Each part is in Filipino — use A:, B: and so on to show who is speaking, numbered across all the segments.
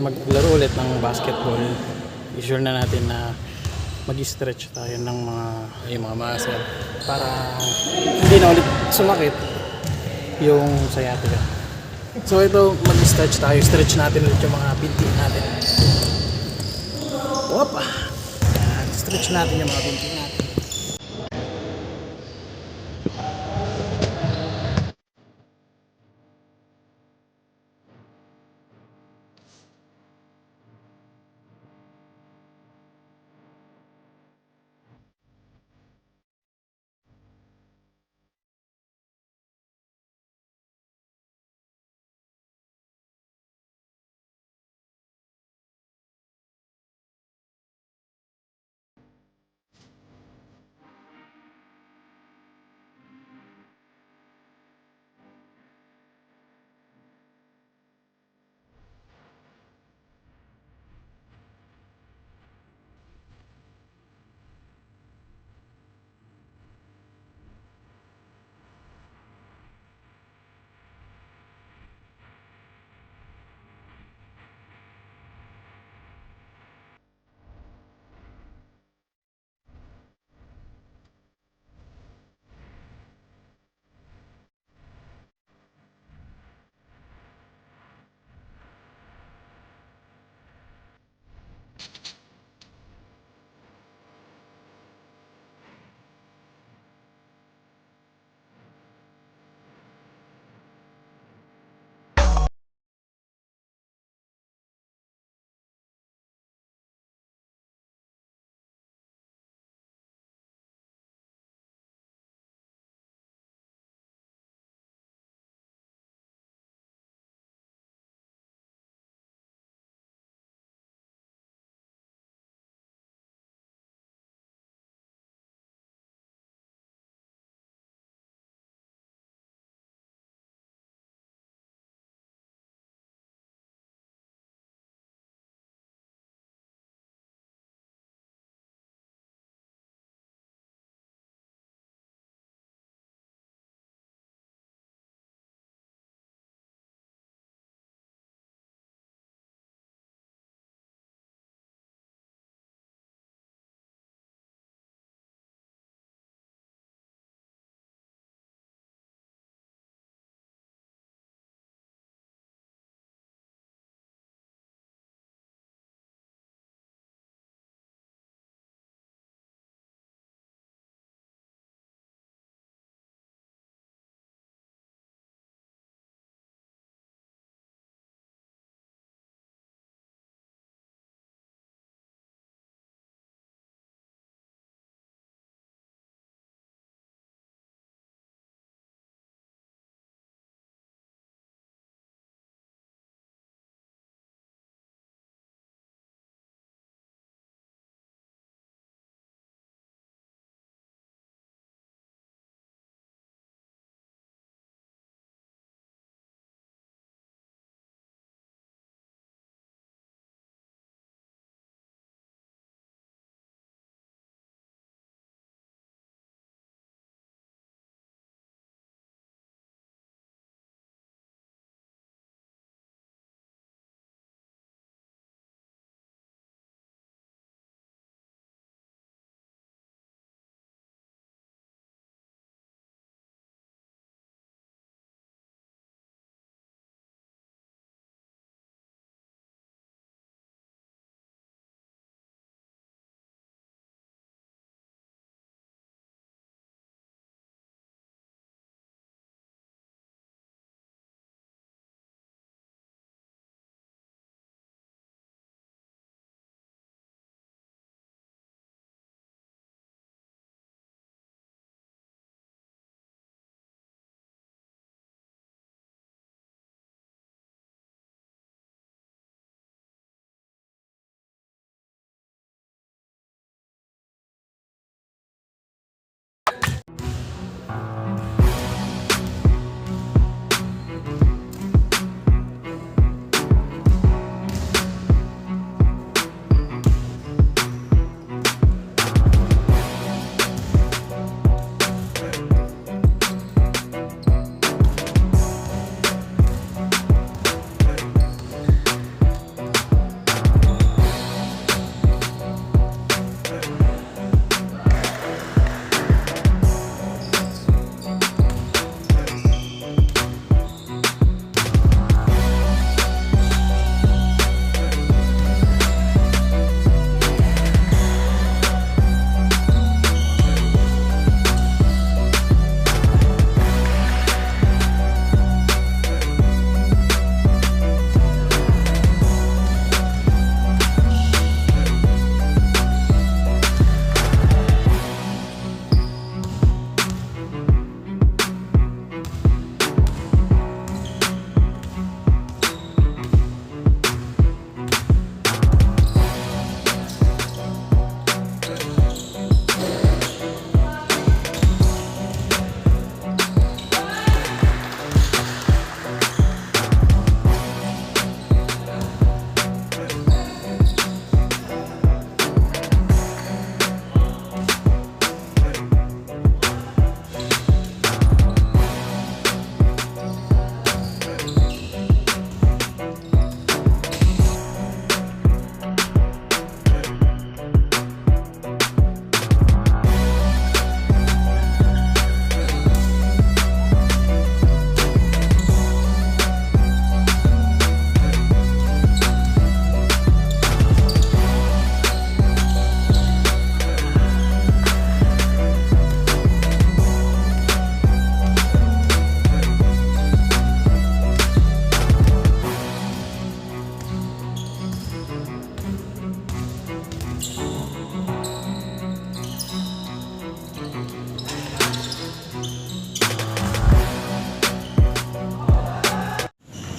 A: maglaro ulit ng basketball, i-sure na natin na mag-stretch tayo ng mga yung mga muscle para hindi na ulit sumakit yung sciatica. So ito, mag-stretch tayo. Stretch natin ulit yung mga binti natin. Opa! Yan, stretch natin yung mga binti natin.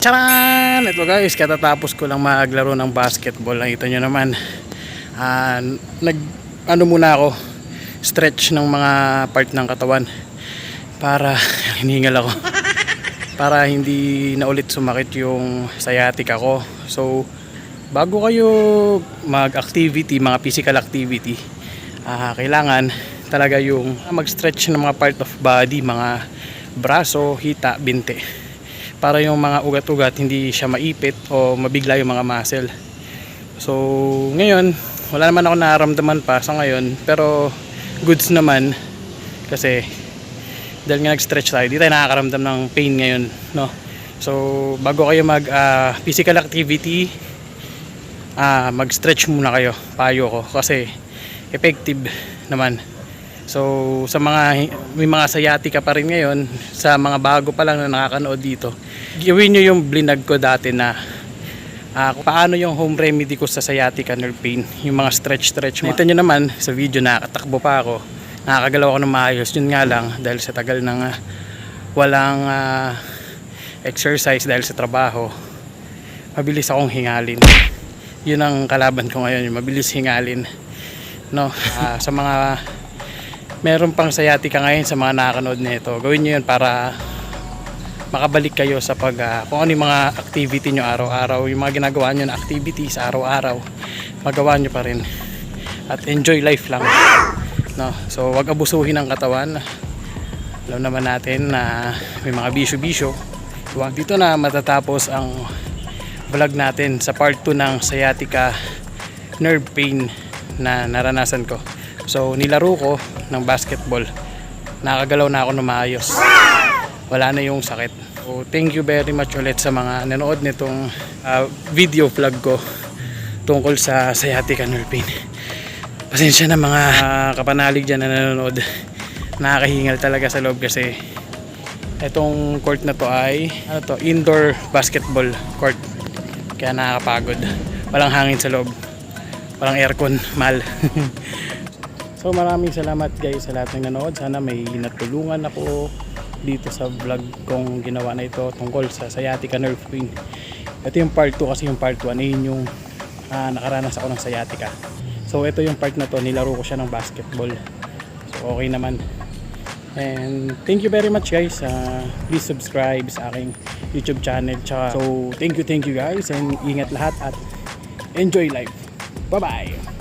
A: Charan! Ito guys, katatapos ko lang maglaro ng basketball. Nakita nyo naman. Ah, nag, ano muna ako, stretch ng mga part ng katawan. Para, hiningal ako. Para hindi na ulit sumakit yung sciatica ko. So, bago kayo mag-activity, mga physical activity, ah, kailangan talaga yung mag-stretch ng mga part of body, mga braso, hita, binte. Para yung mga ugat-ugat hindi siya maipit o mabigla yung mga muscle. So, ngayon, wala naman ako nararamdaman pa sa ngayon, pero goods naman kasi dahil nga nag-stretch tayo, di tayo nakakaramdam ng pain ngayon, no? So, bago kayo mag ah, physical activity, ah, mag-stretch muna kayo, payo ko kasi effective naman. So, sa mga may mga sciatica pa rin ngayon, sa mga bago pa lang na nakakanood dito, gawin nyo yung blinag ko dati na kung paano yung home remedy ko sa sciatica nerve pain, yung mga stretch-stretch. Nakita nyo naman sa video nakakatakbo pa ako, nakakagalaw ako ng maayos. Yun nga lang, dahil sa tagal ng ah, walang ah, exercise dahil sa trabaho, mabilis akong hingalin. Yun ang kalaban ko ngayon, yung mabilis hingalin. No, Ah, sa mga meron pang sciatica ngayon sa mga nakakanood nito. Gawin niyo yun para makabalik kayo sa pag ah, kung ano yung mga activity nyo araw-araw, yung mga ginagawa nyo na activities araw-araw, magawa nyo pa rin. At enjoy life lang. No? So, wag abusuhin ang katawan. Alam naman natin na may mga bisyo-bisyo. Huwag dito na matatapos ang vlog natin sa part 2 ng sciatica nerve pain na naranasan ko. So, nilaro ko ng basketball. Nakagalaw na ako na maayos. Wala na yung sakit. So, thank you very much ulit sa mga nanood nitong ah, video vlog ko tungkol sa sciatica nerve pain. Pasensya na mga ah, kapanalig dyan na nanonood. Nakakahingal talaga sa loob kasi itong court na to ay ano to, indoor basketball court. Kaya nakakapagod. Walang hangin sa loob. Walang aircon. Mahal. So maraming salamat guys sa lahat ng nanood. Sana may natulungan ako dito sa vlog kong ginawa na ito tungkol sa sciatica nerve pain. Ito yung part 2 kasi yung part 1 ay yung ah, nakaranas ako ng sciatica. So ito yung part na to, nilaro ko siya ng basketball. So okay naman. And thank you very much guys. Ah, please subscribe sa aking YouTube channel. So thank you, thank you guys. And ingat lahat at enjoy life. Bye-bye!